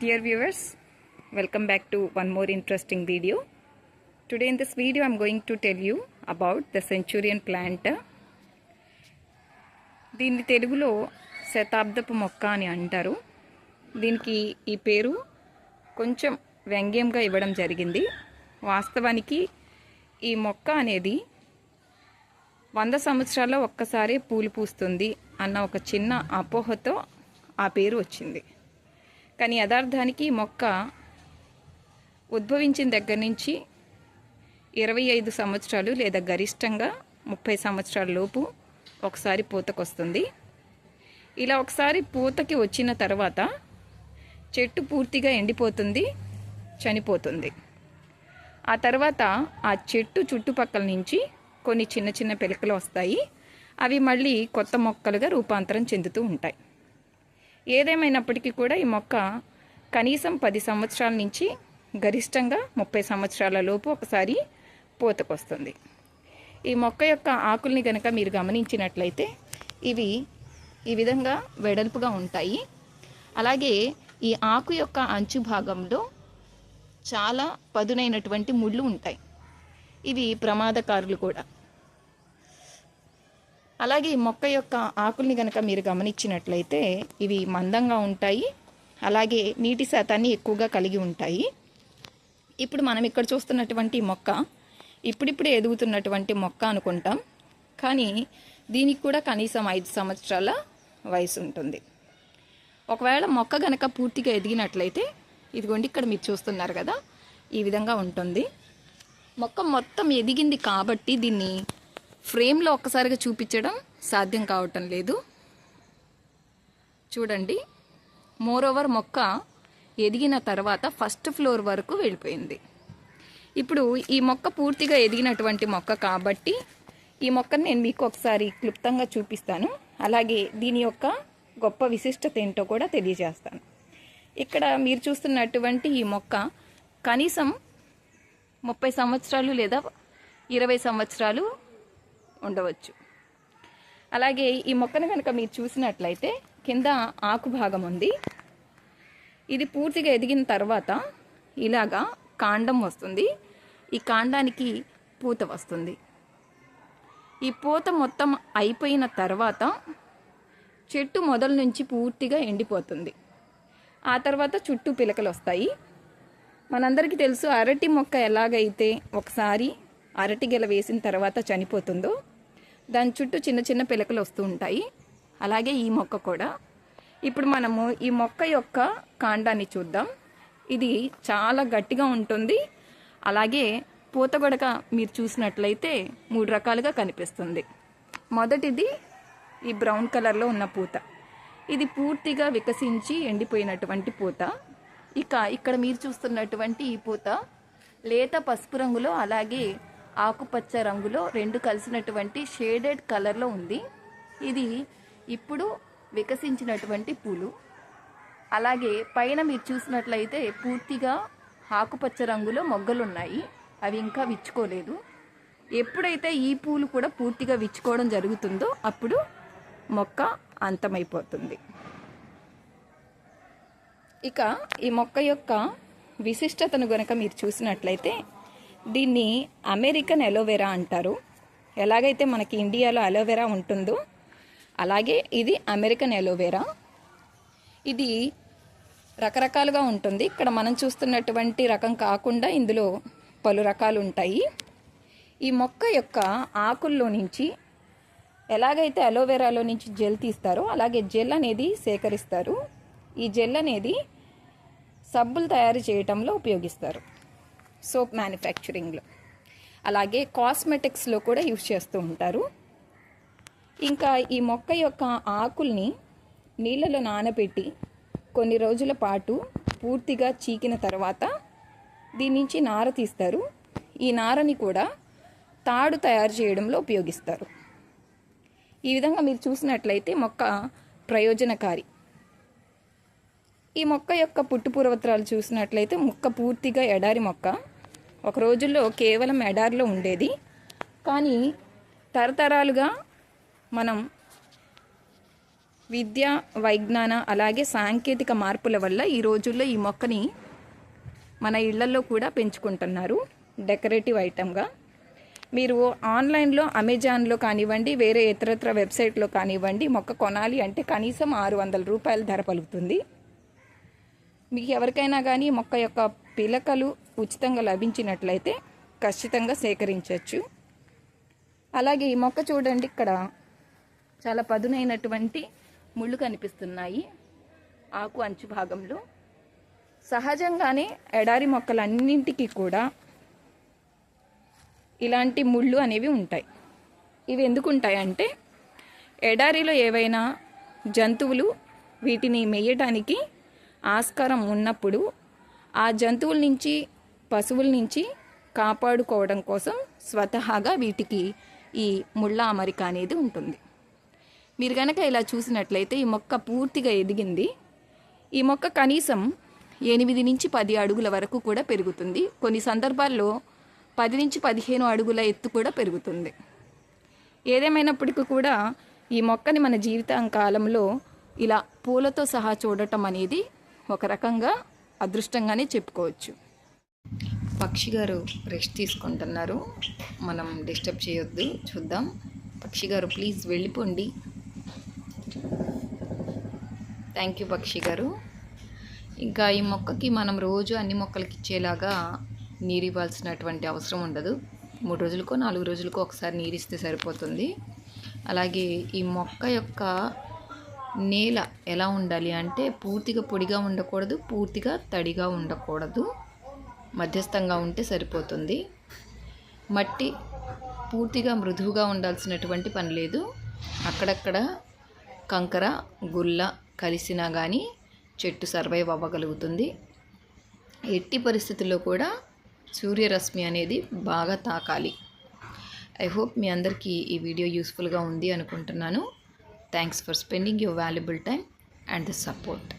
Dear viewers, welcome back to one more interesting video. Today in this video I'm going to tell you about the centurion plant. దీన్ని తెలుగులో శతాబ్దపు మొక్క అని అంటారు దీనికి ఈ పేరు కొంచెం వ్యంగ్యంగా ఇవ్వడం జరిగింది వాస్తవానికి ఈ మొక్క అనేది వంద సంవత్సరాల్లో ఒక్కసారి పూలు పూస్తుంది అన్న ఒక చిన్న అపోహతో ఆ పేరు వచ్చింది కానీ యథార్థానికి మొక్క ఉద్భవించిన దగ్గర నుంచి ఇరవై ఐదు సంవత్సరాలు లేదా గరిష్టంగా ముప్పై సంవత్సరాల లోపు ఒకసారి పూతకొస్తుంది. ఇలా ఒకసారి పూతకి వచ్చిన తర్వాత చెట్టు పూర్తిగా ఎండిపోతుంది చనిపోతుంది. ఆ తర్వాత ఆ చెట్టు చుట్టుపక్కల నుంచి కొన్ని చిన్న చిన్న పిలకలు వస్తాయి. అవి మళ్ళీ కొత్త మొక్కలుగా రూపాంతరం చెందుతూ ఉంటాయి. ఏదేమైనప్పటికీ కూడా ఈ మొక్క కనీసం పది సంవత్సరాల నుంచి గరిష్టంగా ముప్పై సంవత్సరాల లోపు ఒకసారి పూతకొస్తుంది. ఈ మొక్క యొక్క ఆకుల్ని కనుక మీరు గమనించినట్లయితే ఇవి ఈ విధంగా వెడల్పుగా ఉంటాయి. అలాగే ఈ ఆకు యొక్క అంచు భాగంలో చాలా పదునైనటువంటి ముళ్ళు ఉంటాయి. ఇవి ప్రమాదకారులు కూడా. అలాగే ఈ మొక్క యొక్క ఆకుల్ని కనుక మీరు గమనించినట్లయితే ఇవి మందంగా ఉంటాయి. అలాగే నీటి శాతాన్ని ఎక్కువగా కలిగి ఉంటాయి. ఇప్పుడు మనం ఇక్కడ చూస్తున్నటువంటి మొక్క ఇప్పుడిప్పుడే ఎదుగుతున్నటువంటి మొక్క అనుకుంటాం. కానీ దీనికి కూడా కనీసం ఐదు సంవత్సరాల వయసు ఉంటుంది. ఒకవేళ మొక్క గనక పూర్తిగా ఎదిగినట్లయితే ఇదిగోండి ఇక్కడ మీరు చూస్తున్నారు కదా ఈ విధంగా ఉంటుంది. మొక్క మొత్తం ఎదిగింది కాబట్టి దీన్ని ఫ్రేమ్లో ఒక్కసారిగా చూపించడం సాధ్యం కావటం లేదు. చూడండి. మోరోవర్ మొక్క ఎదిగిన తర్వాత ఫస్ట్ ఫ్లోర్ వరకు వెళ్ళిపోయింది. ఇప్పుడు ఈ మొక్క పూర్తిగా ఎదిగినటువంటి మొక్క కాబట్టి ఈ మొక్కను నేను మీకు ఒకసారి క్లుప్తంగా చూపిస్తాను. అలాగే దీని యొక్క గొప్ప విశిష్టత ఏంటో కూడా తెలియజేస్తాను. ఇక్కడ మీరు చూస్తున్నటువంటి ఈ మొక్క కనీసం ముప్పై సంవత్సరాలు లేదా ఇరవై సంవత్సరాలు ఉండవచ్చు. అలాగే ఈ మొక్కను కనుక మీరు చూసినట్లయితే కింద ఆకు భాగం ఉంది. ఇది పూర్తిగా ఎదిగిన తర్వాత ఇలాగా కాండం వస్తుంది. ఈ కాండానికి పూత వస్తుంది. ఈ పూత మొత్తం అయిపోయిన తర్వాత చెట్టు మొదల నుంచి పూర్తిగా ఎండిపోతుంది. ఆ తర్వాత చుట్టూ పిలకలు వస్తాయి. మనందరికీ తెలుసు అరటి మొక్క ఎలాగైతే ఒకసారి అరటి గెల వేసిన తర్వాత చనిపోతుందో దాని చుట్టూ చిన్న చిన్న పిలకలు వస్తూ ఉంటాయి. అలాగే ఈ మొక్క కూడా. ఇప్పుడు మనము ఈ మొక్క యొక్క కాండాన్ని చూద్దాం. ఇది చాలా గట్టిగా ఉంటుంది. అలాగే పూత గొడక మీరు చూసినట్లయితే మూడు రకాలుగా కనిపిస్తుంది. మొదటిది ఈ బ్రౌన్ కలర్లో ఉన్న పూత. ఇది పూర్తిగా వికసించి ఎండిపోయినటువంటి పూత. ఇక ఇక్కడ మీరు చూస్తున్నటువంటి ఈ పూత లేత పసుపు రంగులో అలాగే ఆకుపచ్చ రంగులో రెండు కలిసినటువంటి షేడెడ్ కలర్లో ఉంది. ఇది ఇప్పుడు వికసించినటువంటి పూలు. అలాగే పైన మీరు చూసినట్లయితే పూర్తిగా ఆకుపచ్చ రంగులో మొగ్గలు ఉన్నాయి అవి ఇంకా విచ్చుకోలేదు. ఎప్పుడైతే ఈ పూలు కూడా పూర్తిగా విచ్చుకోవడం జరుగుతుందో అప్పుడు మొక్క అంతమైపోతుంది. ఇక ఈ మొక్క యొక్క విశిష్టతను గనక మీరు చూసినట్లయితే దీన్ని అమెరికన్ అలోవెరా అంటారు. ఎలాగైతే మనకి ఇండియాలో అలోవెరా ఉంటుందో అలాగే ఇది అమెరికన్ అలోవెరా. ఇది రకరకాలుగా ఉంటుంది. ఇక్కడ మనం చూస్తున్నటువంటి రకం కాకుండా ఇందులో పలు రకాలు ఉంటాయి. ఈ మొక్క యొక్క ఆకుల్లో నుంచి ఎలాగైతే అలోవెరాలో నుంచి జెల్ తీస్తారో అలాగే జెల్ అనేది సేకరిస్తారు. ఈ జెల్ అనేది సబ్బులు తయారు చేయటంలో ఉపయోగిస్తారు. సోప్ మ్యానుఫ్యాక్చరింగ్లో. అలాగే కాస్మెటిక్స్లో కూడా యూజ్ చేస్తూ ఉంటారు. ఇంకా ఈ మొక్క యొక్క ఆకుల్ని నీళ్ళలో నానబెట్టి కొన్ని రోజుల పాటు పూర్తిగా చీకిన తర్వాత దీని నుంచి నార తీస్తారు. ఈ నారని కూడా తాడు తయారు చేయడంలో ఉపయోగిస్తారు. ఈ విధంగా మీరు చూసినట్లయితే మొక్క ప్రయోజనకారి. ఈ మొక్క యొక్క పుట్టు పూర్వత్రాలు చూసినట్లయితే మొక్క పూర్తిగా ఎడారి మొక్క. ఒక రోజుల్లో కేవలం ఎడారిలో ఉండేది. కానీ తరతరాలుగా మనం విద్య వైజ్ఞాన అలాగే సాంకేతిక మార్పుల వల్ల ఈ రోజుల్లో ఈ మొక్కని మన ఇళ్ళలో కూడా పెంచుకుంటున్నారు. డెకరేటివ్ ఐటమ్గా మీరు ఆన్లైన్లో అమెజాన్లో కానివ్వండి వేరే ఇతరత్ర వెబ్సైట్లో కానివ్వండి మొక్క కొనాలి అంటే కనీసం ఆరు వందల రూపాయల ధర పలుకుతుంది. మీకు ఎవరికైనా కానీ మొక్క యొక్క పిలకలు ఉచితంగా లభించినట్లయితే ఖచ్చితంగా సేకరించవచ్చు అలాగే ఈ మొక్క చూడండి ఇక్కడ చాలా పదునైనటువంటి ముళ్ళు కనిపిస్తున్నాయి ఆకు అంచు భాగంలో. సహజంగానే ఎడారి మొక్కలన్నింటికి కూడా ఇలాంటి ముళ్ళు అనేవి ఉంటాయి. ఇవి ఎందుకు ఉంటాయంటే ఎడారిలో ఏవైనా జంతువులు వీటిని మేయడానికి ఆస్కారం ఉన్నప్పుడు ఆ జంతువుల నుంచి పశువుల నుంచి కాపాడుకోవడం కోసం స్వతహాగా వీటికి ఈ ముళ్ళ అమరిక అనేది ఉంటుంది. మీరు కనుక ఇలా చూసినట్లయితే ఈ మొక్క పూర్తిగా ఎదిగింది. ఈ మొక్క కనీసం ఎనిమిది నుంచి పది అడుగుల వరకు కూడా పెరుగుతుంది. కొన్ని సందర్భాల్లో పది నుంచి పదిహేను అడుగుల ఎత్తు కూడా పెరుగుతుంది. ఏదేమైనప్పటికీ కూడా ఈ మొక్కని మన జీవితం కాలంలో ఇలా పూలతో సహా చూడటం అనేది ఒక రకంగా అదృష్టంగానే చెప్పుకోవచ్చు. పక్షి గారు రెస్ట్ తీసుకుంటున్నారు. మనం డిస్టర్బ్ చేయొద్దు. చూద్దాం. పక్షి గారు ప్లీజ్ వెళ్ళిపోండి. థ్యాంక్ యూ పక్షి గారు. ఇంకా ఈ మొక్కకి మనం రోజు అన్ని మొక్కలకి ఇచ్చేలాగా నీరు ఇవ్వాల్సినటువంటి అవసరం ఉండదు. మూడు రోజులకో నాలుగు రోజులకో ఒకసారి నీరు ఇస్తే సరిపోతుంది. అలాగే ఈ మొక్క యొక్క నేల ఎలా ఉండాలి అంటే పూర్తిగా పొడిగా ఉండకూడదు పూర్తిగా తడిగా ఉండకూడదు. మధ్యస్థంగా ఉంటే సరిపోతుంది. మట్టి పూర్తిగా మృదువుగా ఉండాల్సినటువంటి పని లేదు. అక్కడక్కడ కంకర గుల్ల కలిసినా కానీ చెట్టు సర్వైవ్ అవ్వగలుగుతుంది. ఎట్టి పరిస్థితుల్లో కూడా సూర్యరశ్మి అనేది బాగా తాకాలి. ఐ హోప్ మీ అందరికీ ఈ వీడియో యూస్ఫుల్గా ఉంది అనుకుంటున్నాను. Thanks for spending your valuable time and the support.